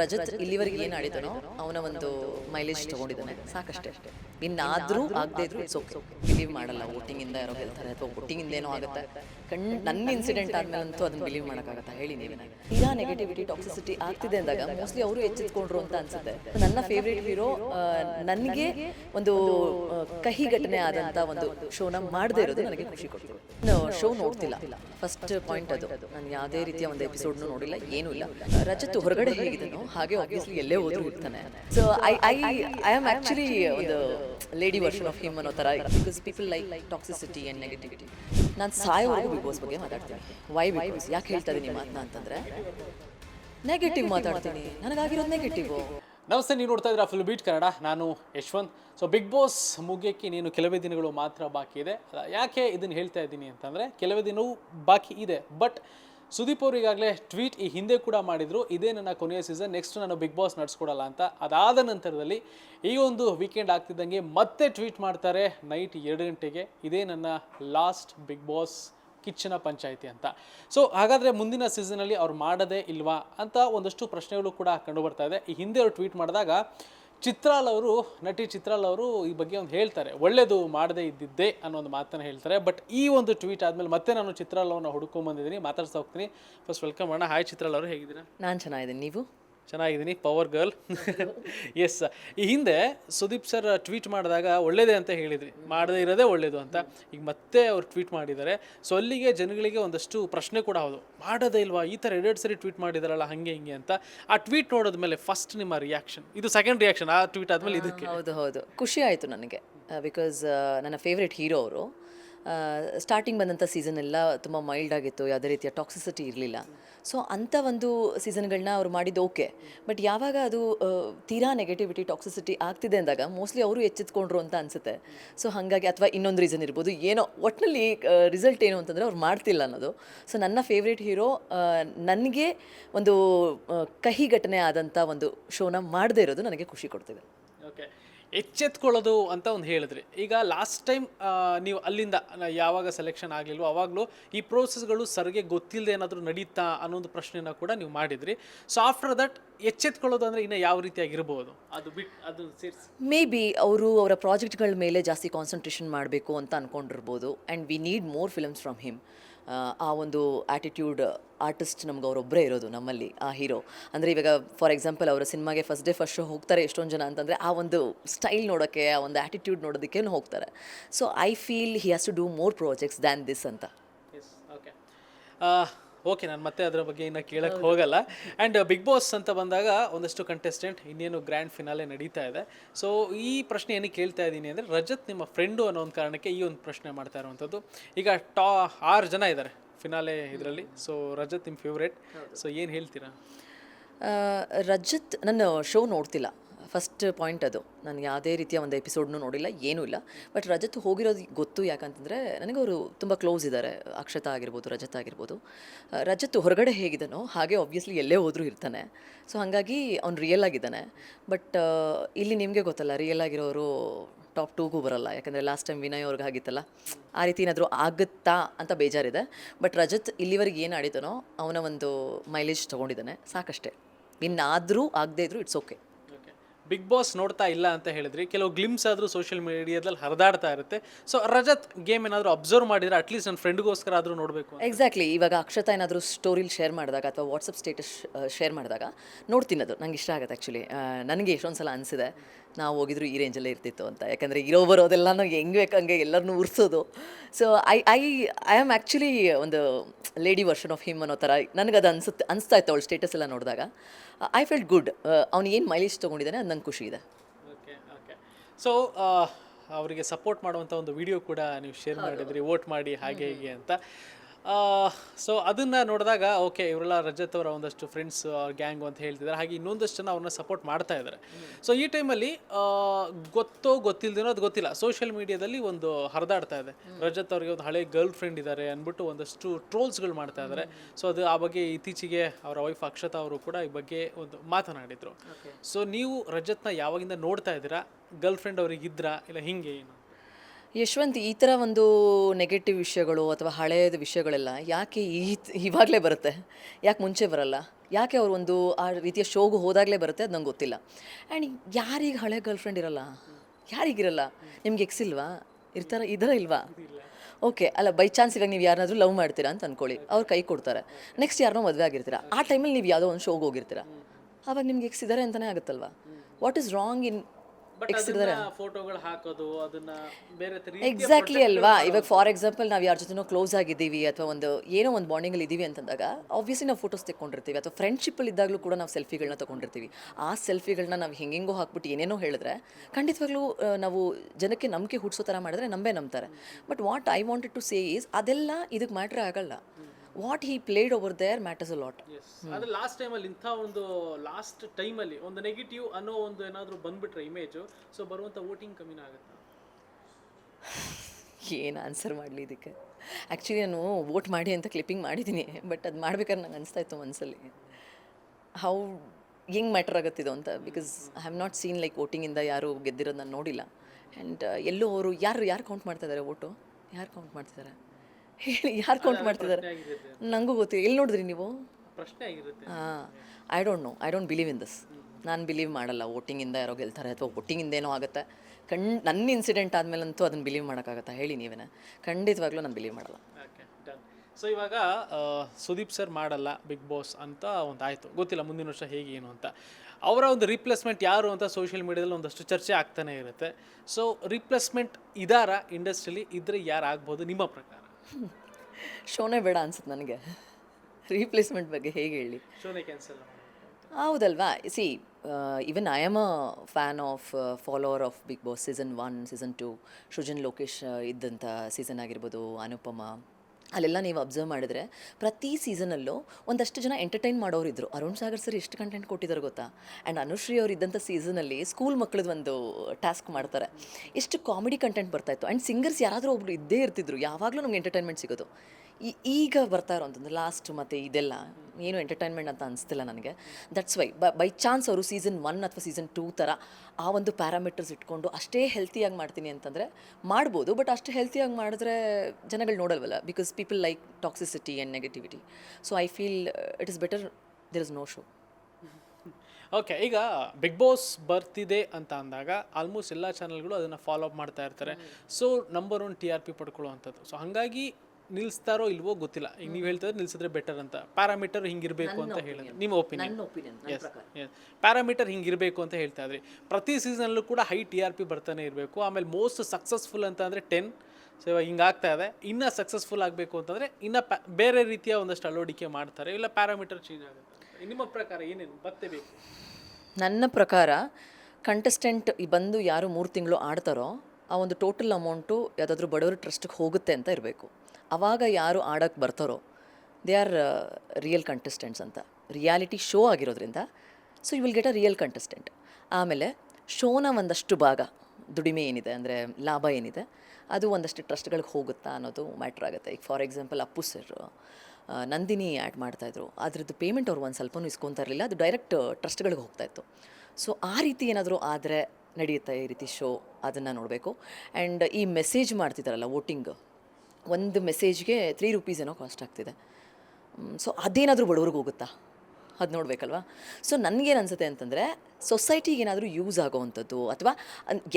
ರಜತ್ ಇಲ್ಲಿವರೆಗೆ ಏನು ಆಡಿದನೋ ಅವನ ಒಂದು ಮೈಲೇಜ್ ತಗೊಂಡಿದ್ದಾನೆ. ಸಾಕಷ್ಟೇ. ಅಷ್ಟೇ ಆಗದೇ ಆಗದೆ ಇದ್ರು ಇಟ್ಸ್ ಓಕೆ ಬಿಲೀವ್ ಮಾಡಲ್ಲ. ವೋಟಿಂಗಿಂದ ಇಂದ ಯಾರೋ ಗೆಲ್ತಾರೆ ಅಥವಾ ಇಂದ ಏನೋ ಆಗುತ್ತೆ. ಕಣ್ ನನ್ನ ಇನ್ಸಿಡೆಂಟ್ ಆದ್ಮೇಲಂತೂ ಅದನ್ನ ಬಿಲೀವ್ ಮಾಡೋಕ್ಕಾಗತ್ತ ಹೇಳಿ ನೀವು ಈಗ ನೆಗೆಟಿವಿಟಿ ಟಾಕ್ಸಿಸಿಟಿ ಆಗ್ತಿದೆ ಅಂದಾಗ ಮೋಸ್ಟ್ಲಿ ಅವರು ಎಚ್ಚೆತ್ಕೊಂಡ್ರು ಅಂತ ಅನ್ಸುತ್ತೆ. ನನ್ನ ಫೇವ್ರೇಟ್ ಹೀರೋ ನನಗೆ ಒಂದು ಕಹಿ ಘಟನೆ ಆದಂತ ಒಂದು ಶೋನ ಮಾಡದೇ ಇರೋದು ನನಗೆ ಖುಷಿ ಕೊಡ್ತೀವಿ ನಾನು ಶೋ ನೋಡ್ತಿಲ್ಲ. ಫಸ್ಟ್ ಪಾಯಿಂಟ್ ಅದು. ನಾನು ಯಾವುದೇ ರೀತಿಯ ಒಂದು ಎಪಿಸೋಡ್ನು ನೋಡಿಲ್ಲ. ಏನೂ ಇಲ್ಲ. ರಜತ್ ಹೊರಗಡೆ ಹೇಗಿದನೋ ಹಾಗೆ ಆಬ್ವಿಯಸ್ಲಿ ಎಲ್ಲೇ ಹೋದ್ರು ಇರ್ತಾನೆ. So I I I am actually ಒಂದು ಲೇಡಿ ವರ್ಷನ್ ಆಫ್ ಹ್ಯೂಮನ್ ಅನ್ನೋ ಥರ because people like toxicity and negativity ನಾನು ಸಾಯೋವರೆಗೂ ಬಿಗ್ ಬಾಸ್ ಬಗ್ಗೆ ಮಾತಾಡ್ತೀನಿ. ವೈ ಬಿಗ್ ಬಾಸ್ ಯಾಕೆ ಹೇಳ್ತಾ ಇದ್ದೀನಿ ಮಾತನ್ನ ಅಂತಂದರೆ ನೆಗೆಟಿವ್ ಮಾತಾಡ್ತೀನಿ. ನನಗಾಗಿರೋದು ನೆಗೆಟಿವ್ ನಮಸ್ತೆ ನೀವು ನೋಡ್ತಾ ಇದ್ದೀರಾ ಫುಲ್ ಬೀಟ್ ಕನ್ನಡ ನಾನು ಯಶ್ವಂತ್. ಸೊ ಬಿಗ್ ಬಾಸ್ ಮುಗ್ಯಕ್ಕೆ ನೀನು ಕೆಲವೇ ದಿನಗಳು ಮಾತ್ರ ಬಾಕಿ ಇದೆ. ಯಾಕೆ ಇದನ್ನು ಹೇಳ್ತಾ ಇದ್ದೀನಿ ಅಂತಂದರೆ ಕೆಲವೇ ದಿನವೂ ಬಾಕಿ ಇದೆ. ಬಟ್ ಸುದೀಪ್ ಅವರು ಈಗಾಗಲೇ ಟ್ವೀಟ್ ಈ ಹಿಂದೆ ಕೂಡ ಮಾಡಿದರು, ಇದೇ ನನ್ನ ಕೊನೆಯ ಸೀಸನ್ ನೆಕ್ಸ್ಟ್ ನಾನು ಬಿಗ್ ಬಾಸ್ ನಡೆಸ್ಕೊಡಲ್ಲ ಅಂತ. ಅದಾದ ನಂತರದಲ್ಲಿ ಈ ಒಂದು ವೀಕೆಂಡ್ ಆಗ್ತಿದ್ದಂಗೆ ಮತ್ತೆ ಟ್ವೀಟ್ ಮಾಡ್ತಾರೆ ನೈಟ್ ಎರಡು ಗಂಟೆಗೆ, ಇದೇ ನನ್ನ ಲಾಸ್ಟ್ ಬಿಗ್ ಬಾಸ್ ಕಿಚ್ಚನ ಪಂಚಾಯಿತಿ ಅಂತ. ಸೊ ಹಾಗಾದರೆ ಮುಂದಿನ ಸೀಸನಲ್ಲಿ ಅವ್ರು ಮಾಡದೇ ಇಲ್ವಾ ಅಂತ ಒಂದಷ್ಟು ಪ್ರಶ್ನೆಗಳು ಕೂಡ ಕಂಡು ಬರ್ತಾ ಇದೆ. ಈ ಹಿಂದೆ ಅವರು ಟ್ವೀಟ್ ಮಾಡಿದಾಗ ಚಿತ್ರಾಲ್ ಅವರು, ನಟಿ ಚಿತ್ರಾಲ್ ಅವರು ಈ ಬಗ್ಗೆ ಒಂದು ಹೇಳ್ತಾರೆ. ಒಳ್ಳೆಯದು ಮಾಡದೇ ಇದ್ದಿದ್ದೆ ಅನ್ನೋ ಒಂದು ಮಾತನ್ನು ಹೇಳ್ತಾರೆ. ಬಟ್ ಈ ಒಂದು ಟ್ವೀಟ್ ಆದಮೇಲೆ ಮತ್ತೆ ನಾನು ಚಿತ್ರಾಲ್ ಅವ್ರನ್ನ ಹುಡ್ಕೊಂಡ್ಬಂದಿದ್ದೀನಿ ಮಾತಾಡ್ತಾ ಹೋಗ್ತೀನಿ. ಫಸ್ಟ್ ವೆಲ್ಕಮ್ ಮಾಡೋಣ ಹಾಯ್ ಚಿತ್ರಾಲ್ ಅವರು, ಹೇಗಿದ್ದೀರಾ? ನಾನು ಚೆನ್ನಾಗಿದ್ದೀನಿ. ನೀವು? ಚೆನ್ನಾಗಿದ್ದೀನಿ ಪವರ್ ಗರ್ಲ್ ಎಸ್ ಈ ಹಿಂದೆ ಸುದೀಪ್ ಸರ್ ಟ್ವೀಟ್ ಮಾಡಿದಾಗ ಒಳ್ಳೇದೇ ಅಂತ ಹೇಳಿದ್ರಿ. ಮಾಡದೇ ಇರೋದೇ ಒಳ್ಳೇದು ಅಂತ. ಈಗ ಮತ್ತೆ ಅವ್ರು ಟ್ವೀಟ್ ಮಾಡಿದ್ದಾರೆ. ಸೊ ಅಲ್ಲಿಗೆ ಜನಗಳಿಗೆ ಒಂದಷ್ಟು ಪ್ರಶ್ನೆ ಕೂಡ ಹೌದು. ಮಾಡೋದೇ ಇಲ್ವಾ? ಈ ಥರ ಎರಡೆರಡು ಸರಿ ಟ್ವೀಟ್ ಮಾಡಿದಾರಲ್ಲ ಹಾಗೆ ಹಿಂಗೆ ಅಂತ. ಆ ಟ್ವೀಟ್ ನೋಡಿದ್ಮೇಲೆ ಫಸ್ಟ್ ನಿಮ್ಮ ರಿಯಾಕ್ಷನ್ ಇದು ಸೆಕೆಂಡ್ ರಿಯಾಕ್ಷನ್ ಆ ಟ್ವೀಟ್ ಆದಮೇಲೆ ಇದಕ್ಕೆ. ಹೌದು ಹೌದು. ಖುಷಿ ಆಯಿತು ನನಗೆ ಬಿಕಾಸ್ ನನ್ನ ಫೇವ್ರೆಟ್ ಹೀರೋ ಅವರು. ಸ್ಟಾರ್ಟಿಂಗ್ ಬಂದಂಥ ಸೀಸನ್ ಎಲ್ಲ ತುಂಬ ಮೈಲ್ಡ್ ಆಗಿತ್ತು, ಯಾವುದೇ ರೀತಿಯ ಟಾಕ್ಸಿಸಿಟಿ ಇರಲಿಲ್ಲ. ಸೊ ಅಂಥ ಒಂದು ಸೀಸನ್ಗಳನ್ನ ಅವ್ರು ಮಾಡಿದ್ದು ಓಕೆ ಬಟ್ ಯಾವಾಗ ಅದು ತೀರಾ ನೆಗೆಟಿವಿಟಿ ಟಾಕ್ಸಿಸಿಟಿ ಆಗ್ತಿದೆ ಅಂದಾಗ ಮೋಸ್ಟ್ಲಿ ಅವರು ಎಚ್ಚೆತ್ಕೊಂಡ್ರು ಅಂತ ಅನಿಸುತ್ತೆ. ಸೊ ಹಾಗಾಗಿ ಅಥವಾ ಇನ್ನೊಂದು ರೀಸನ್ ಇರ್ಬೋದು, ಏನೋ ಒಟ್ಟಿನಲ್ಲಿ ರಿಸಲ್ಟ್ ಏನು ಅಂತಂದರೆ ಅವ್ರು ಮಾಡ್ತಿಲ್ಲ ಅನ್ನೋದು. ಸೊ ನನ್ನ ಫೇವ್ರೇಟ್ ಹೀರೋ ನನಗೆ ಒಂದು ಕಹಿ ಘಟನೆ ಆದಂಥ ಒಂದು ಶೋನ ಮಾಡದೇ ಇರೋದು, ನನಗೆ ಖುಷಿ ಕೊಡ್ತಿದೆ. ಓಕೆ ಎಚ್ಚೆತ್ಕೊಳ್ಳೋದು ಅಂತ ಒಂದು ಹೇಳಿದ್ರಿ. ಈಗ ಲಾಸ್ಟ್ ಟೈಮ್ ನೀವು ಅಲ್ಲಿಂದ ಯಾವಾಗ ಸೆಲೆಕ್ಷನ್ ಆಗಲಿಲ್ವೋ ಅವಾಗಲೂ ಈ ಪ್ರೋಸೆಸ್ಗಳು ಸರ್ಗೆ ಗೊತ್ತಿಲ್ಲದೆ ಏನಾದರೂ ನಡೀತಾ ಅನ್ನೋ ಒಂದು ಪ್ರಶ್ನೆನ ಕೂಡ ನೀವು ಮಾಡಿದ್ರಿ. ಸೊ ಆಫ್ಟರ್ ದಟ್ ಎಚ್ಚೆತ್ಕೊಳ್ಳೋದು ಅಂದರೆ ಇನ್ನು ಯಾವ ರೀತಿಯಾಗಿರ್ಬೋದು? ಅದು ಬಿಟ್ಟು ಅದು ಸೇರಿಸಿ. ಮೇ ಬಿ ಅವರು ಅವರ ಪ್ರಾಜೆಕ್ಟ್ಗಳ ಮೇಲೆ ಜಾಸ್ತಿ ಕಾನ್ಸಂಟ್ರೇಷನ್ ಮಾಡಬೇಕು ಅಂತ ಅಂದ್ಕೊಂಡಿರ್ಬೋದು and we need more films from him ಆ ಒಂದು ಆ್ಯಟಿಟ್ಯೂಡ್ ಆರ್ಟಿಸ್ಟ್ ನಮ್ಗೆ ಅವರೊಬ್ಬರೇ ಇರೋದು ನಮ್ಮಲ್ಲಿ, ಆ ಹೀರೋ ಅಂದರೆ ಇವಾಗ ಫಾರ್ ಎಕ್ಸಾಂಪಲ್ ಅವರ ಸಿನಿಮಾಗೆ ಫಸ್ಟ್ ಡೇ ಫಸ್ಟ್ ಶೋ ಹೋಗ್ತಾರೆ ಎಷ್ಟೊಂದು ಜನ ಅಂತಂದರೆ ಆ ಒಂದು ಸ್ಟೈಲ್ ನೋಡೋಕ್ಕೆ, ಆ ಒಂದು ಆ್ಯಟಿಟ್ಯೂಡ್ ನೋಡೋದಕ್ಕೆ ಹೋಗ್ತಾರೆ. So I feel he has to do more projects than this ಅಂತ. ಓಕೆ ನಾನು ಮತ್ತೆ ಅದರ ಬಗ್ಗೆ ಇನ್ನು ಕೇಳಕ್ಕೆ ಹೋಗಲ್ಲ. ಆ್ಯಂಡ್ ಬಿಗ್ ಬಾಸ್ ಅಂತ ಬಂದಾಗ ಒಂದಷ್ಟು ಕಂಟೆಸ್ಟೆಂಟ್ ಇನ್ನೇನು ಗ್ರ್ಯಾಂಡ್ ಫಿನಾಲೆ ನಡೀತಾ ಇದೆ. ಸೊ ಈ ಪ್ರಶ್ನೆ ಏನಕ್ಕೆ ಕೇಳ್ತಾ ಇದ್ದೀನಿ ಅಂದರೆ ರಜತ್ ನಿಮ್ಮ ಫ್ರೆಂಡು ಅನ್ನೋ ಒಂದು ಕಾರಣಕ್ಕೆ ಈ ಒಂದು ಪ್ರಶ್ನೆ ಮಾಡ್ತಾ ಇರುವಂಥದ್ದು. ಈಗ ಟಾ ಆರು ಜನ ಇದ್ದಾರೆ ಫಿನಾಲೆ ಇದರಲ್ಲಿ. ಸೊ ರಜತ್ ನಿಮ್ಮ ಫೇವ್ರೇಟ್ ಸೊ ಏನು ಹೇಳ್ತೀರಾ? ರಜತ್ ನನ್ನ ಶೋ ನೋಡ್ತಿಲ್ಲ. ಫಸ್ಟ್ ಪಾಯಿಂಟ್ ಅದು. ನಾನು ಯಾವುದೇ ರೀತಿಯ ಒಂದು ಎಪಿಸೋಡ್ನೂ ನೋಡಿಲ್ಲ, ಏನೂ ಇಲ್ಲ. ಬಟ್ ರಜತ್ ಹೋಗಿರೋದು ಗೊತ್ತು ಯಾಕಂತಂದರೆ ನನಗೆ ಅವರು ತುಂಬ ಕ್ಲೋಸ್ ಇದ್ದಾರೆ. ಅಕ್ಷತಾ ಆಗಿರ್ಬೋದು, ರಜತ್ ಆಗಿರ್ಬೋದು. ರಜತ್ ಹೊರಗಡೆ ಹೇಗಿದ್ದಾನೋ ಹಾಗೆ ಆಬ್ವಿಯಸ್ಲಿ ಎಲ್ಲೇ ಹೋದರೂ ಇರ್ತಾನೆ. ಸೊ ಹಾಗಾಗಿ ಅವ್ನು ರಿಯಲ್ ಆಗಿದ್ದಾನೆ. ಬಟ್ ಇಲ್ಲಿ ನಿಮಗೆ ಗೊತ್ತಲ್ಲ ರಿಯಲ್ ಆಗಿರೋರು ಟಾಪ್ ಟೂಗೂ ಬರಲ್ಲ. ಯಾಕಂದರೆ ಲಾಸ್ಟ್ ಟೈಮ್ ವಿನಯ್ ಅವ್ರಿಗೆ ಆಗಿತ್ತಲ್ಲ, ಆ ರೀತಿ ಏನಾದರೂ ಆಗುತ್ತಾ ಅಂತ ಬೇಜಾರಿದೆ. ಬಟ್ ರಜತ್ ಇಲ್ಲಿವರೆಗೆ ಏನು ಆಡಿದನೋ ಅವನ ಒಂದು ಮೈಲೇಜ್ ತೊಗೊಂಡಿದ್ದಾನೆ. ಸಾಕಷ್ಟೇ. ಇನ್ನಾದರೂ ಆಗದೇ ಇದ್ದರೂ ಇಟ್ಸ್ ಓಕೆ ಬಿಗ್ ಬಾಸ್ ನೋಡ್ತಾ ಇಲ್ಲ ಅಂತ ಹೇಳಿದ್ರಿ. ಕೆಲವು ಗ್ಲಿಮ್ಸ್ ಆದರೂ ಸೋಷಿಯಲ್ ಮೀಡಿಯಾದಲ್ಲಿ ಹರಿದಾಡ್ತಾ ಇರುತ್ತೆ. ಸೊ ರಜತ್ ಗೇಮ್ ಏನಾದರೂ ಅಬ್ಸರ್ವ್ ಮಾಡಿದ್ರೆ ಅಟ್ಲೀಸ್ಟ್ ನನ್ನ ಫ್ರೆಂಡ್ಗೋಸ್ಕರ ಆದರೂ ನೋಡಬೇಕು ಎಕ್ಸಾಕ್ಟ್ಲಿ ಇವಾಗ ಅಕ್ಷತಾ ಏನಾದರೂ ಸ್ಟೋರಿಲಿ ಶೇರ್ ಮಾಡಿದಾಗ ಅಥವಾ ವಾಟ್ಸಪ್ ಸ್ಟೇಟಸ್ ಶೇರ್ ಮಾಡಿದಾಗ ನೋಡ್ತೀನಿ ಅದು. ನಂಗೆ ಇಷ್ಟ ಆಗುತ್ತೆ ಆ್ಯಕ್ಚುಲಿ ನನಗೆ ಎಷ್ಟೊಂದು ಸಲ ಅನಿಸಿದೆ, ನಾವು ಹೋಗಿದ್ರು ಈ ರೇಂಜಲ್ಲೇ ಇರ್ತಿತ್ತು ಅಂತ. ಯಾಕಂದರೆ ಇರೋ ಬರೋದೆಲ್ಲ ಹೆಂಗೆ ಬೇಕಂಗೆ ಎಲ್ಲರನ್ನೂ ಉರ್ಸೋದು. So I I I am actually ಒಂದು ಲೇಡಿ ವರ್ಷನ್ ಆಫ್ ಹಿಮ್ ಅನ್ನೋ ಥರ ನನಗೆ ಅದು ಅನ್ಸುತ್ತೆ, ಅನಿಸ್ತಾ ಇತ್ತು ಅವಳು ಸ್ಟೇಟಸ್ ಎಲ್ಲ ನೋಡಿದಾಗ. ಐ ಫೆಲ್ಟ್ ಗುಡ್ ಅವ್ನು ಏನು ಮೈಲೇಜ್ ತೊಗೊಂಡಿದ್ದಾನೆ ಅದು ನಂಗೆ ಖುಷಿ ಇದೆ. ಓಕೆ ಓಕೆ ಸೊ ಅವರಿಗೆ ಸಪೋರ್ಟ್ ಮಾಡುವಂಥ ಒಂದು ವಿಡಿಯೋ ಕೂಡ ನೀವು ಶೇರ್ ಮಾಡಿದ್ರಿ ವೋಟ್ ಮಾಡಿ ಹಾಗೆ ಹೀಗೆ ಅಂತ. ಸೊ ಅದನ್ನು ನೋಡಿದಾಗ ಓಕೆ ಇವರೆಲ್ಲ ರಜತ್ ಅವರ ಒಂದಷ್ಟು ಫ್ರೆಂಡ್ಸ್ ಗ್ಯಾಂಗ್ ಅಂತ ಹೇಳ್ತಿದ್ದಾರೆ. ಹಾಗೆ ಇನ್ನೊಂದಷ್ಟು ಜನ ಅವ್ರನ್ನ ಸಪೋರ್ಟ್ ಮಾಡ್ತಾ ಇದ್ದಾರೆ. ಸೊ ಈ ಟೈಮಲ್ಲಿ ಗೊತ್ತೋ ಗೊತ್ತಿಲ್ಲದೇನೋ ಅದು ಗೊತ್ತಿಲ್ಲ. ಸೋಷಿಯಲ್ ಮೀಡಿಯಾದಲ್ಲಿ ಒಂದು ಹರಿದಾಡ್ತಾ ಇದೆ. ರಜತ್ ಅವರಿಗೆ ಒಂದು ಹಳೆ ಗರ್ಲ್ ಫ್ರೆಂಡ್ ಇದ್ದಾರೆ ಅಂದ್ಬಿಟ್ಟು ಒಂದಷ್ಟು ಟ್ರೋಲ್ಸ್ಗಳು ಮಾಡ್ತಾ ಇದ್ದಾರೆ ಸೊ ಅದು ಆ ಬಗ್ಗೆ ಇತ್ತೀಚೆಗೆ ಅವರ ವೈಫ್ ಅಕ್ಷತಾ ಅವರು ಕೂಡ ಈ ಬಗ್ಗೆ ಒಂದು ಮಾತನಾಡಿದರು. ಸೊ ನೀವು ರಜತ್ನ ಯಾವಾಗಿಂದ ನೋಡ್ತಾ ಇದ್ದೀರಾ? ಗರ್ಲ್ ಫ್ರೆಂಡ್ ಅವ್ರಿಗೆ ಇದ್ರಾ ಇಲ್ಲ ಹಿಂಗೆ ಏನು? ಯಶವಂತ್, ಈ ಥರ ಒಂದು ನೆಗೆಟಿವ್ ವಿಷಯಗಳು ಅಥವಾ ಹಳೆಯದ ವಿಷಯಗಳೆಲ್ಲ ಯಾಕೆ ಈ ಇವಾಗಲೇ ಬರುತ್ತೆ? ಯಾಕೆ ಮುಂಚೆ ಬರಲ್ಲ? ಯಾಕೆ ಅವ್ರು ಒಂದು ಆ ರೀತಿಯ ಶೋಗೆ ಹೋದಾಗಲೇ ಬರುತ್ತೆ ಅದು ನಂಗೆ ಗೊತ್ತಿಲ್ಲ. ಆ್ಯಂಡ್ ಯಾರಿಗೆ ಹಳೆ ಗರ್ಲ್ ಫ್ರೆಂಡ್ ಇರಲ್ಲ? ಯಾರಿಗಿರಲ್ಲ ನಿಮ್ಗೆ ಎಕ್ಸ್ ಇಲ್ವಾ? ಇರ್ತಾರ, ಇದರ ಇಲ್ವಾ? ಓಕೆ ಅಲ್ಲ ಬೈ ಚಾನ್ಸ್ ಇವಾಗ ನೀವು ಯಾರಾದರೂ ಲವ್ ಮಾಡ್ತೀರಾ ಅಂತ ಅಂದ್ಕೊಳ್ಳಿ ಅವ್ರು ಕೈ ಕೊಡ್ತಾರೆ. ನೆಕ್ಸ್ಟ್ ಯಾರನ್ನೋ ಮದುವೆ ಆಗಿರ್ತೀರಾ? ಆ ಟೈಮಲ್ಲಿ ನೀವು ಯಾವುದೋ ಒಂದು ಶೋಗೆ ಹೋಗಿರ್ತೀರಾ? ಆವಾಗ ನಿಮ್ಗೆ ಎಕ್ಸ್ ಇದ್ದಾರೆ ಅಂತಲೇ ಆಗುತ್ತಲ್ವಾ? What is wrong in but ಫೋಟೋಗಳು ಹಾಕೋದು ಅದನ್ನ ಬೇರೆ ತರ ಎಕ್ಸಾಕ್ಟ್ಲಿ ಅಲ್ವಾ? ಇವಾಗ ಫಾರ್ ಎಕ್ಸಾಂಪಲ್ ನಾವು ಯಾರ ಜೊತೆನೋ ಕ್ಲೋಸ್ ಆಗಿದ್ದೀವಿ ಅಥವಾ ಒಂದು ಏನೋ ಒಂದು ಬಾಂಡಿಂಗಲ್ಲಿ ಇದ್ದೀವಿ ಅಂತಂದಾಗ ಆಬ್ವಿಯಸ್ಲಿ ನಾವು ಫೋಟೋಸ್ ತೆಕ್ಕೊಂಡಿರ್ತೀವಿ. ಅಥವಾ ಫ್ರೆಂಡ್ಶಿಪ್ಪಲ್ಲಿ ಇದ್ದಾಗಲೂ ಕೂಡ ನಾವು ಸೆಲ್ಫಿಗಳನ್ನ ತೊಗೊಂಡಿರ್ತೀವಿ. ಆ ಸೆಲ್ಫಿಗಳನ್ನ ನಾವು ಹೆಂಗೆಂಗೋ ಹಾಕ್ಬಿಟ್ಟು ಏನೇನೋ ಹೇಳಿದ್ರೆ ಖಂಡಿತವಾಗ್ಲೂ ನಾವು ಜನಕ್ಕೆ ನಂಬಿಕೆ ಹುಟ್ಟಿಸೋ ಥರ ಮಾಡಿದ್ರೆ ನಂಬೇ ನಂಬ್ತಾರೆ. But what I wanted to say is ಅದೆಲ್ಲ ಇದಕ್ಕೆ ಮ್ಯಾಟ್ರ್ ಆಗಲ್ಲ. What he played over there matters a lot ಅಂದ್ರೆ ಅದು ಲಾಸ್ಟ್ ಟೈಮಲ್ಲಿ ಇಂಥ ಒಂದು ಲಾಸ್ಟ್ ಟೈಮಲ್ಲಿ ಒಂದು ನೆಗೆಟಿವ್ ಅನ್ನೋ ಒಂದು ಏನಾದರೂ ಬಂದ್ಬಿಟ್ರೆ ಇಮೇಜು ಸೊ ಬರುವಂಥ ವೋಟಿಂಗ್ ಕಮ್ಮಿನ ಆಗುತ್ತೆ? ಏನು ಆನ್ಸರ್ ಮಾಡಲಿ ಇದಕ್ಕೆ? ಆ್ಯಕ್ಚುಲಿ ನಾನು ವೋಟ್ ಮಾಡಿ ಅಂತ ಕ್ಲಿಪ್ಪಿಂಗ್ ಮಾಡಿದ್ದೀನಿ ಬಟ್ ಅದು ಮಾಡ್ಬೇಕಾದ್ರೆ ನಂಗೆ ಅನಿಸ್ತಾ ಇತ್ತು ಮನಸ್ಸಲ್ಲಿ ಹೌ ಹೆಂಗೆ ಮ್ಯಾಟ್ರ್ ಆಗುತ್ತಿದ್ದು ಅಂತ? Because I have not seen like ವೋಟಿಂಗಿಂದ ಯಾರು ಗೆದ್ದಿರೋದು ನಾನು ನೋಡಿಲ್ಲ ಆ್ಯಂಡ್ ಎಲ್ಲೋ ಅವರು ಯಾರು ಯಾರು ಕೌಂಟ್ ಮಾಡ್ತಾಯಿದ್ದಾರೆ ವೋಟು ಯಾರು ಕೌಂಟ್ ಮಾಡ್ತಿದ್ದಾರೆ ಹೇಳಿ ಯಾರು ಕೌಂಟ್ ಮಾಡ್ತಿದ್ದಾರೆ? ನನಗೂ ಗೊತ್ತಿಲ್ಲ. ಎಲ್ಲಿ ನೋಡಿದ್ರಿ ನೀವು? ಪ್ರಶ್ನೆ ಆಗಿರುತ್ತೆ. ಹಾಂ I don't know I don't believe in this ನಾನು ಬಿಲೀವ್ ಮಾಡಲ್ಲ. ವೋಟಿಂಗಿಂದ ಯಾರೋ ಗೆಲ್ತಾರೆ ಅಥವಾ ವೋಟಿಂಗಿಂದ ಏನೋ ಆಗುತ್ತೆ. ಕಣ್ ನನ್ನ ಇನ್ಸಿಡೆಂಟ್ ಆದಮೇಲಂತೂ ಅದನ್ನು ಬಿಲೀವ್ ಮಾಡೋಕ್ಕಾಗತ್ತಾ? ಹೇಳಿ ನೀವೇನೆ. ಖಂಡಿತವಾಗ್ಲೂ ನಾನು ಬಿಲೀವ್ ಮಾಡಲ್ಲ. ಸೊ ಇವಾಗ ಸುದೀಪ್ ಸರ್ ಮಾಡಲ್ಲ ಬಿಗ್ ಬಾಸ್ ಅಂತ ಒಂದು ಆಯಿತು ಗೊತ್ತಿಲ್ಲ ಮುಂದಿನ ವರ್ಷ ಹೇಗೆ ಏನು ಅಂತ. ಅವರ ಒಂದು ರಿಪ್ಲೇಸ್ಮೆಂಟ್ ಯಾರು ಅಂತ ಸೋಷಿಯಲ್ ಮೀಡಿಯಾದಲ್ಲಿ ಒಂದಷ್ಟು ಚರ್ಚೆ ಆಗ್ತಾನೆ ಇರುತ್ತೆ. ಸೊ ರಿಪ್ಲೇಸ್ಮೆಂಟ್ ಇದಾರ? ಇಂಡಸ್ಟ್ರಿಲಿ ಇದ್ರೆ ಯಾರು ಆಗ್ಬೋದು? ನಿಮ್ಮ ಪ್ರಕಾರ. ಶೋನೇ ಬೇಡ ಅನ್ಸುತ್ತೆ ನನಗೆ. ರೀಪ್ಲೇಸ್ಮೆಂಟ್ ಬಗ್ಗೆ ಹೇಗೆ ಹೇಳಿ? ಶೋನೇ ಕ್ಯಾನ್ಸಲ್ ಹೌದಲ್ವಾ? See even I am a fan of follower of Bigg Boss season one season two Srujan Lokesh ಇದ್ದಂಥ ಸೀಸನ್ ಆಗಿರ್ಬೋದು ಅನುಪಮ ಅಲ್ಲೆಲ್ಲ ನೀವು ಅಬ್ಸರ್ವ್ ಮಾಡಿದ್ರೆ ಪ್ರತಿ ಸೀಸನಲ್ಲೂ ಒಂದಷ್ಟು ಜನ ಎಂಟರ್ಟೈನ್ ಮಾಡೋರು ಇದ್ದರು ಅರುಣ್ ಸಾಗರ್ ಸರ್ ಎಷ್ಟು ಕಂಟೆಂಟ್ ಕೊಟ್ಟಿದ್ದಾರೆ ಗೊತ್ತಾ? ಆ್ಯಂಡ್ ಅನುಶ್ರೀ ಅವ್ರು ಇದ್ದಂಥ ಸೀಸನಲ್ಲಿ ಸ್ಕೂಲ್ ಮಕ್ಕಳದ್ದು ಒಂದು ಟಾಸ್ಕ್ ಮಾಡ್ತಾರೆ. ಎಷ್ಟು ಕಾಮಿಡಿ ಕಂಟೆಂಟ್ ಬರ್ತಾಯಿತ್ತು ಆ್ಯಂಡ್ ಸಿಂಗರ್ಸ್ ಯಾರಾದರೂ ಒಬ್ರು ಇದ್ದೇ ಇರ್ತಿದ್ರು. ಯಾವಾಗಲೂ ನಮ್ಗೆ ಎಂಟರ್ಟೈನ್ಮೆಂಟ್ ಸಿಗೋದು. ಈ- ಈಗ ಬರ್ತಾ ಇರೋಂಥದ್ದು ಲಾಸ್ಟ್ ಮತ್ತು ಇದೆಲ್ಲ. ಏನು ಎಂಟರ್ಟೈನ್ಮೆಂಟ್ ಅಂತ ಅನಿಸ್ತಿಲ್ಲ ನನಗೆ. ದಟ್ಸ್ ವೈ ಬೈ ಚಾನ್ಸ್ ಅವರು ಸೀಸನ್ ಒನ್ ಅಥವಾ ಸೀಸನ್ ಟೂ ಥರ ಆ ಒಂದು ಪ್ಯಾರಾಮೀಟರ್ಸ್ ಇಟ್ಕೊಂಡು ಅಷ್ಟೇ ಹೆಲ್ತಿಯಾಗಿ ಮಾಡ್ತೀನಿ ಅಂತಂದರೆ ಮಾಡ್ಬೋದು ಬಟ್ ಅಷ್ಟು ಹೆಲ್ತಿಯಾಗಿ ಮಾಡಿದ್ರೆ ಜನಗಳು ನೋಡಲ್ವಲ್ಲ? Because people like toxicity and negativity so I feel it is better there is no show okay ಈಗ ಬಿಗ್ ಬಾಸ್ ಬರ್ತಿದೆ ಅಂತ ಅಂದಾಗ ಆಲ್ಮೋಸ್ಟ್ ಎಲ್ಲ ಚಾನಲ್ಗಳು ಅದನ್ನು ಫಾಲೋ ಅಪ್ ಮಾಡ್ತಾ ಇರ್ತಾರೆ. So number one T R P ಪಡ್ಕೊಳ್ಳುವಂಥದ್ದು. So ಹಾಗಾಗಿ ನಿಲ್ಲಿಸ್ತಾರೋ ಇಲ್ವೋ ಗೊತ್ತಿಲ್ಲ. ಈಗ ನೀವು ಹೇಳ್ತಿದ್ರೆ ನಿಲ್ಸಿದ್ರೆ ಬೆಟರ್ ಅಂತ. ಪ್ಯಾರಾಮೀಟರ್ ಹಿಂಗಿರಬೇಕು ಅಂತ ಹೇಳಿದ್ರೆ. ನಿಮ್ಮ ಒಪಿನಿಯನ್ ಎಸ್ ಪ್ಯಾರಾಮೀಟರ್ ಹಿಂಗಿರಬೇಕು ಅಂತ ಹೇಳ್ತಾ ಇದ್ರಿ. ಪ್ರತಿ ಸೀಸನಲ್ಲೂ ಕೂಡ ಹೈ ಟಿ ಆರ್ ಪಿ ಬರ್ತಾನೆ ಇರಬೇಕು. ಆಮೇಲೆ ಮೋಸ್ಟ್ ಸಕ್ಸಸ್ಫುಲ್ ಅಂತ ಅಂದರೆ ಟೆನ್ ಸೊ ಇವಾಗ ಹಿಂಗಾಗ್ತಾ ಇದೆ. ಇನ್ನೂ ಸಕ್ಸಸ್ಫುಲ್ ಆಗಬೇಕು ಅಂತಂದರೆ ಇನ್ನು ಪ್ಯಾ ಬೇರೆ ರೀತಿಯ ಒಂದಷ್ಟು ಅಳವಡಿಕೆ ಮಾಡ್ತಾರೆ. ಇಲ್ಲ ಪ್ಯಾರಾಮೀಟರ್ ಚೇಂಜ್ ಆಗುತ್ತೆ. ನಿಮ್ಮ ಪ್ರಕಾರ ಏನೇನು? ಬತ್ತೆ ಬೇಕು. ನನ್ನ ಪ್ರಕಾರ ಕಂಟೆಸ್ಟೆಂಟ್ ಬಂದು ಯಾರು ಮೂರು ತಿಂಗಳು ಆಡ್ತಾರೋ ಆ ಒಂದು ಟೋಟಲ್ ಅಮೌಂಟು ಯಾವುದಾದ್ರೂ ಬಡವರು ಟ್ರಸ್ಟಿಗೆ ಹೋಗುತ್ತೆ ಅಂತ ಇರಬೇಕು. ಆವಾಗ ಯಾರು ಆಡೋಕ್ಕೆ ಬರ್ತಾರೋ ದೇ ಆರ್ ರಿಯಲ್ ಕಂಟೆಸ್ಟೆಂಟ್ಸ್ ಅಂತ. ರಿಯಾಲಿಟಿ ಶೋ ಆಗಿರೋದ್ರಿಂದ so you will get a real contestant ಆಮೇಲೆ ಶೋನ ಒಂದಷ್ಟು ಭಾಗ ದುಡಿಮೆ ಏನಿದೆ ಅಂದರೆ ಲಾಭ ಏನಿದೆ ಅದು ಒಂದಷ್ಟು ಟ್ರಸ್ಟ್ಗಳಿಗೆ ಹೋಗುತ್ತಾ ಅನ್ನೋದು ಮ್ಯಾಟ್ರ್ ಆಗುತ್ತೆ. ಈಗ ಫಾರ್ ಎಕ್ಸಾಂಪಲ್ ಅಪ್ಪು ಸರ್ ಆ, ನಂದಿನಿ ಆ್ಯಡ್ ಮಾಡ್ತಾಯಿದ್ರು ಅದ್ರದ್ದು ಪೇಮೆಂಟ್ ಅವ್ರು ಒಂದು ಸ್ವಲ್ಪನೂ ಇಸ್ಕೊತಾ ಇರಲಿಲ್ಲ ಅದು ಡೈರೆಕ್ಟ್ ಟ್ರಸ್ಟ್ಗಳಿಗೆ ಹೋಗ್ತಾಯಿತ್ತು ಸೊ ಆ ರೀತಿ ಏನಾದರೂ ಆದರೆ ನಡೆಯುತ್ತೆ ಈ ರೀತಿ ಶೋ ಅದನ್ನು ನೋಡಬೇಕು. ಆ್ಯಂಡ್ ಈ ಮೆಸೇಜ್ ಮಾಡ್ತಿದ್ದಾರಲ್ಲ ವೋಟಿಂಗ್ ಒಂದು ಮೆಸೇಜ್ಗೆ ತ್ರೀ ರುಪೀಸ್ ಏನೋ ಕಾಸ್ಟ್ ಆಗ್ತಿದೆ. ಸೊ ಅದೇನಾದರೂ ಬಡವ್ರಿಗೆ ಹೋಗುತ್ತಾ? ಅದು ನೋಡಬೇಕಲ್ವಾ? ಸೊ ನನಗೇನು ಅನ್ಸುತ್ತೆ ಅಂತಂದರೆ ಸೊಸೈಟಿಗೆ ಏನಾದರೂ ಯೂಸ್ ಆಗೋವಂಥದ್ದು ಅಥವಾ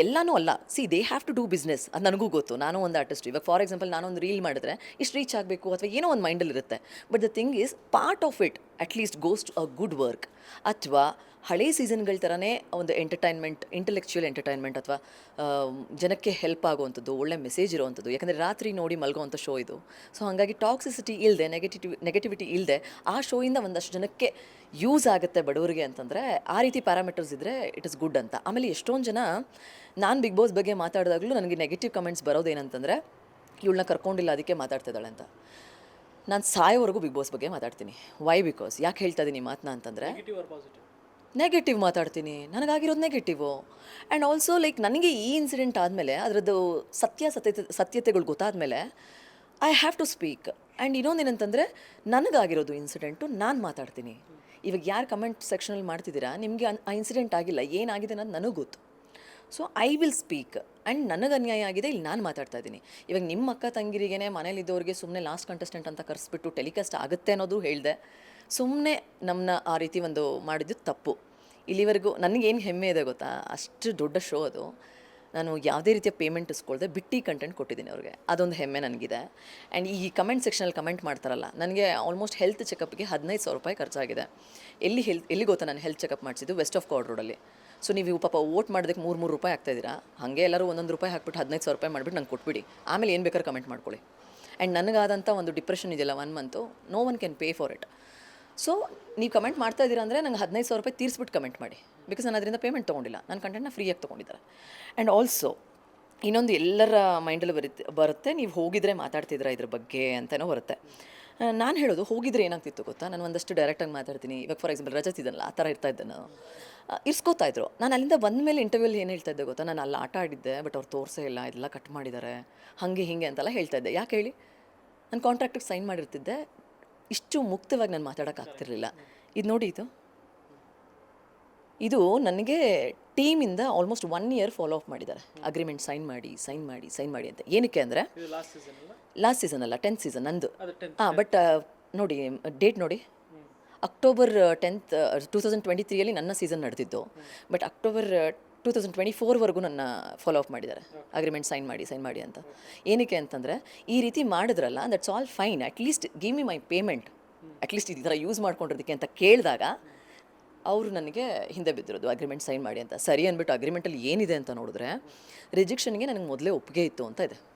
ಎಲ್ಲನೂ ಅಲ್ಲ. See they have to do business ಅದು ನನಗೂ ಗೊತ್ತು. ನಾನು ಒಂದು ಆರ್ಟಿಸ್ಟ್ ಇವಾಗ ಫಾರ್ ಎಕ್ಸಾಂಪಲ್ ಒಂದು ರೀಲ್ ಮಾಡಿದ್ರೆ ಇಷ್ಟು ರೀಚ್ ಆಗಬೇಕು ಅಥವಾ ಏನೋ ಒಂದು ಮೈಂಡಲ್ಲಿರುತ್ತೆ but the thing is part of it at least goes to a good work ಅಥವಾ ಹಳೆ ಸೀಸನ್ಗಳ ಥರನೇ ಒಂದು ಎಂಟರ್ಟೈನ್ಮೆಂಟ್, ಇಂಟೆಲೆಕ್ಚುಯಲ್ ಎಂಟರ್ಟೈನ್ಮೆಂಟ್ ಅಥವಾ ಜನಕ್ಕೆ ಹೆಲ್ಪ್ ಆಗುವಂಥದ್ದು, ಒಳ್ಳೆ ಮೆಸೇಜ್ ಇರುವಂಥದ್ದು, ಯಾಕಂದರೆ ರಾತ್ರಿ ನೋಡಿ ಮಲ್ಗೋವಂಥ ಶೋ ಇದು. ಸೊ ಹಾಗಾಗಿ ಟಾಕ್ಸಿಸಿಟಿ ಇಲ್ಲದೆ ನೆಗೆಟಿವ್ ನೆಗೆಟಿವಿಟಿ ಇಲ್ಲದೆ ಆ ಶೋಯಿಂದ ಒಂದಷ್ಟು ಜನಕ್ಕೆ ಯೂಸ್ ಆಗುತ್ತೆ ಬಡವರಿಗೆ ಅಂತಂದರೆ ಆ ರೀತಿ ಪ್ಯಾರಾಮೀಟರ್ಸ್ ಇದ್ದರೆ ಇಟ್ ಇಸ್ ಗುಡ್ ಅಂತ. ಆಮೇಲೆ ಎಷ್ಟೊಂದು ಜನ ನಾನು ಬಿಗ್ ಬಾಸ್ ಬಗ್ಗೆ ಮಾತಾಡಿದಾಗಲೂ ನನಗೆ ನೆಗೆಟಿವ್ ಕಮೆಂಟ್ಸ್ ಬರೋದೇನಂತಂದರೆ, ಇವಳನ್ನ ಕರ್ಕೊಂಡಿಲ್ಲ, ಅದಕ್ಕೆ ಮಾತಾಡ್ತಿದ್ದಾಳೆ ಅಂತ. ನಾನು ಸಾಯೋವರೆಗೂ ಬಿಗ್ ಬಾಸ್ ಬಗ್ಗೆ ಮಾತಾಡ್ತೀನಿ. ವೈ ಬಿಕಾಸ್ ಯಾಕೆ ಹೇಳ್ತಾ ಇದ್ದೀನಿ ಮಾತನ್ನ ಅಂತಂದರೆ ನೆಗೆಟಿವ್ ಮಾತಾಡ್ತೀನಿ. ನನಗಾಗಿರೋದು ನೆಗೆಟಿವು ಆ್ಯಂಡ್ ಆಲ್ಸೋ ಲೈಕ್ ನನಗೆ ಈ ಇನ್ಸಿಡೆಂಟ್ ಆದಮೇಲೆ, ಅದರದ್ದು ಸತ್ಯ ಸತ್ಯತೆ, ಸತ್ಯತೆಗಳು ಗೊತ್ತಾದಮೇಲೆ I have to speak and ಇನ್ನೊಂದೇನಂತಂದರೆ ನನಗಾಗಿರೋದು ಇನ್ಸಿಡೆಂಟು ನಾನು ಮಾತಾಡ್ತೀನಿ. ಇವಾಗ ಯಾರು ಕಮೆಂಟ್ ಸೆಕ್ಷನಲ್ಲಿ ಮಾಡ್ತಿದ್ದೀರಾ, ನಿಮಗೆ ಆ ಇನ್ಸಿಡೆಂಟ್ ಆಗಿಲ್ಲ, ಏನಾಗಿದೆ ಅನ್ನೋದು ನನಗೆ ಗೊತ್ತು. So I will speak and ನನಗೆ ಅನ್ಯಾಯ ಆಗಿದೆ, ಇಲ್ಲಿ ನಾನು ಮಾತಾಡ್ತಾ ಇದ್ದೀನಿ. ಇವಾಗ ನಿಮ್ಮ ಅಕ್ಕ ತಂಗಿರಿಗೇನೆ ಮನೇಲಿದ್ದವ್ರಿಗೆ ಸುಮ್ಮನೆ ಲಾಸ್ಟ್ ಕಂಟೆಸ್ಟೆಂಟ್ ಅಂತ ಕರೆಸ್ಬಿಟ್ಟು ಟೆಲಿಕಾಸ್ಟ್ ಆಗುತ್ತೆ ಅನ್ನೋದು ಹೇಳಿದೆ. ಸುಮ್ಮನೆ ನಮ್ಮನ್ನ ಆ ರೀತಿ ಒಂದು ಮಾಡಿದ್ದು ತಪ್ಪು. ಇಲ್ಲಿವರೆಗೂ ನನಗೇನು ಹೆಮ್ಮೆ ಇದೆ ಗೊತ್ತಾ? ಅಷ್ಟು ದೊಡ್ಡ ಶೋ ಅದು. ನಾನು ಯಾವುದೇ ರೀತಿಯ ಪೇಮೆಂಟ್ ಇಸ್ಕೊಳ್ದೆ ಬಿಟ್ಟಿ ಕಂಟೆಂಟ್ ಕೊಟ್ಟಿದ್ದೀನಿ ಅವ್ರಿಗೆ. ಅದೊಂದು ಹೆಮ್ಮೆ ನನಗಿದೆ. ಆ್ಯಂಡ್ ಈ ಕಮೆಂಟ್ ಸೆಕ್ಷನಲ್ಲಿ ಕಮೆಂಟ್ ಮಾಡ್ತಾರಲ್ಲ, ನನಗೆ ಆಲ್ಮೋಸ್ಟ್ ಹೆಲ್ತ್ ಚೆಕಪ್ಗೆ ಹದಿನೈದು ಸಾವಿರ ರೂಪಾಯಿ ಖರ್ಚಾಗಿದೆ. ಎಲ್ಲಿ ಹೆಲ್ತ್ ಎಲ್ಲಿ ಗೊತ್ತಾ ನಾನು ಹೆಲ್ತ್ ಚೆಕಪ್ ಮಾಡಿಸಿದ್ದು? ವೆಸ್ಟ್ ಆಫ್ ಕಾರ್ಡ್ ರೋಡಲ್ಲಿ ಸೊ ನೀವು ಪಾಪ ಓಟ್ ಮಾಡೋದಕ್ಕೆ ಮೂರು ಮೂರು ರೂಪಾಯಿ ಆಗ್ತಾಯಿದ್ದೀರಾ ಹಾಗೆ ಎಲ್ಲರೂ ಒಂದೊಂದು ರೂಪಾಯಿ ಹಾಕ್ಬಿಟ್ಟು ಹದಿನೈದು ಸಾವಿರ ರೂಪಾಯಿ ಮಾಡಿಬಿಟ್ಟು ನಂಗೆ ಕೊಟ್ಬಿಡಿ. ಆಮೇಲೆ ಏನು ಬೇಕಾದ್ರೆ ಕಮೆಂಟ್ ಮಾಡ್ಕೊಳ್ಳಿ. ಆ್ಯಂಡ್ ನನಗಾದಂಥ ಒಂದು ಡಿಪ್ರೆಷನ್ ಇದೆಯಲ್ಲ one month no one can pay for it so ನೀವು ಕಮೆಂಟ್ ಮಾಡ್ತಾ ಇದ್ದೀರಾ ಅಂದರೆ ನಂಗೆ ಹದಿನೈದು ಸಾವಿರ ರೂಪಾಯಿ ತೀರಿಸ್ಬಿಟ್ಟು ಕಮೆಂಟ್ ಮಾಡಿ. ಬಿಕಾಸ್ ನಾನು ಅದರಿಂದ ಪೇಮೆಂಟ್ ತೊಗೊಂಡಿಲ್ಲ. ನನ್ನ ಕಂಟೆಂಟ್ನ ಫ್ರೀಯಾಗಿ ತೊಗೊಂಡಿದ್ದಾರೆ. ಆ್ಯಂಡ್ ಆಲ್ಸೋ ಇನ್ನೊಂದು ಎಲ್ಲರ ಮೈಂಡಲ್ಲಿ ಬರುತ್ತೆ ಬರುತ್ತೆ. ನೀವು ಹೋಗಿದ್ರೆ ಮಾತಾಡ್ತಿದ್ರ ಇದ್ರ ಬಗ್ಗೆ ಅಂತಲೂ ಬರುತ್ತೆ. ನಾನು ಹೇಳೋದು ಹೋಗಿದ್ರೆ ಏನಾಗ್ತಿತ್ತು ಗೊತ್ತಾ? ನಾನು ಒಂದಷ್ಟು ಡೈರೆಕ್ಟಾಗಿ ಮಾತಾಡ್ತೀನಿ. ಇವಾಗ ಫಾರ್ ಎಕ್ಸಾಂಪಲ್ ರಜತ್ ಇದ್ದಲ್ಲ ಆ ಥರ ಇರ್ತಾ ಇದ್ದೆ ನಾನು ಇರ್ಸ್ಕೋತಾ ಇದ್ರು. ನಾನು ಅಲ್ಲಿಂದ ಬಂದ ಮೇಲೆ ಇಂಟರ್ವ್ಯೂಲಿ ಏನು ಹೇಳ್ತಾ ಇದ್ದೆ ಗೊತ್ತಾ? ನಾನು ಅಲ್ಲಿ ಆಟ ಆಡಿದ್ದೆ ಬಟ್ ಅವ್ರು ತೋರಿಸೇ ಇಲ್ಲ, ಇದೆಲ್ಲ ಕಟ್ ಮಾಡಿದ್ದಾರೆ. ಹಾಗೆ ಹೀಗೆ ಅಂತೆಲ್ಲ ಹೇಳ್ತಾ ಇದ್ದೆ. ಯಾಕೆ ಹೇಳಿ? ನಾನು ಕಾಂಟ್ರಾಕ್ಟಿಗೆ ಸೈನ್ ಮಾಡಿರ್ತಿದ್ದೆ. ಇಷ್ಟು ಮುಕ್ತವಾಗಿ ನಾನು ಮಾತಾಡೋಕ್ಕಾಗ್ತಿರ್ಲಿಲ್ಲ ಇದು ನೋಡಿ ಇದು. ಇದು ನನಗೆ ಟೀಮಿಂದ almost one year follow up ಮಾಡಿದ್ದಾರೆ. ಅಗ್ರಿಮೆಂಟ್ ಸೈನ್ ಮಾಡಿ ಸೈನ್ ಮಾಡಿ ಸೈನ್ ಮಾಡಿ ಅಂತ. ಏನಕ್ಕೆ ಅಂದರೆ ಲಾಸ್ಟ್ ಸೀಸನ್ ಅಲ್ಲ ಲಾಸ್ಟ್ ಸೀಸನ್ ಅಲ್ಲ ಟೆಂತ್ ಸೀಸನ್ ನಂದು. ಅದು ಹಾಂ ಬಟ್ ನೋಡಿ ಡೇಟ್ ನೋಡಿ. October tenth two thousand twenty ತ್ರೀಯಲ್ಲಿ ನನ್ನ ಸೀಸನ್ ನಡೆದಿದ್ದು. But October two thousand twenty ಫೋರ್ವರೆಗೂ ನನ್ನ ಫಾಲೋ ಅಪ್ ಮಾಡಿದ್ದಾರೆ. ಅಗ್ರಿಮೆಂಟ್ ಸೈನ್ ಮಾಡಿ ಸೈನ್ ಮಾಡಿ ಅಂತ. ಏನಕ್ಕೆ ಅಂತಂದರೆ ಈ ರೀತಿ ಮಾಡಿದ್ರಲ್ಲ that's all fine at least give me my payment at least ಈ ಥರ ಯೂಸ್ ಮಾಡ್ಕೊಂಡಿರೋದಕ್ಕೆ ಅಂತ ಕೇಳಿದಾಗ ಅವರು ನನಗೆ ಹಿಂದೆ ಬಿದ್ದಿರೋದು ಅಗ್ರಿಮೆಂಟ್ ಸೈನ್ ಮಾಡಿ ಅಂತ. ಸರಿ ಅಂದ್ಬಿಟ್ಟು ಅಗ್ರಿಮೆಂಟಲ್ಲಿ ಏನಿದೆ ಅಂತ ನೋಡಿದ್ರೆ ರಿಜೆಕ್ಷನ್ಗೆ ನನಗೆ ಮೊದಲೇ ಒಪ್ಪಿಗೆ ಇತ್ತು ಅಂತ ಇದೆ.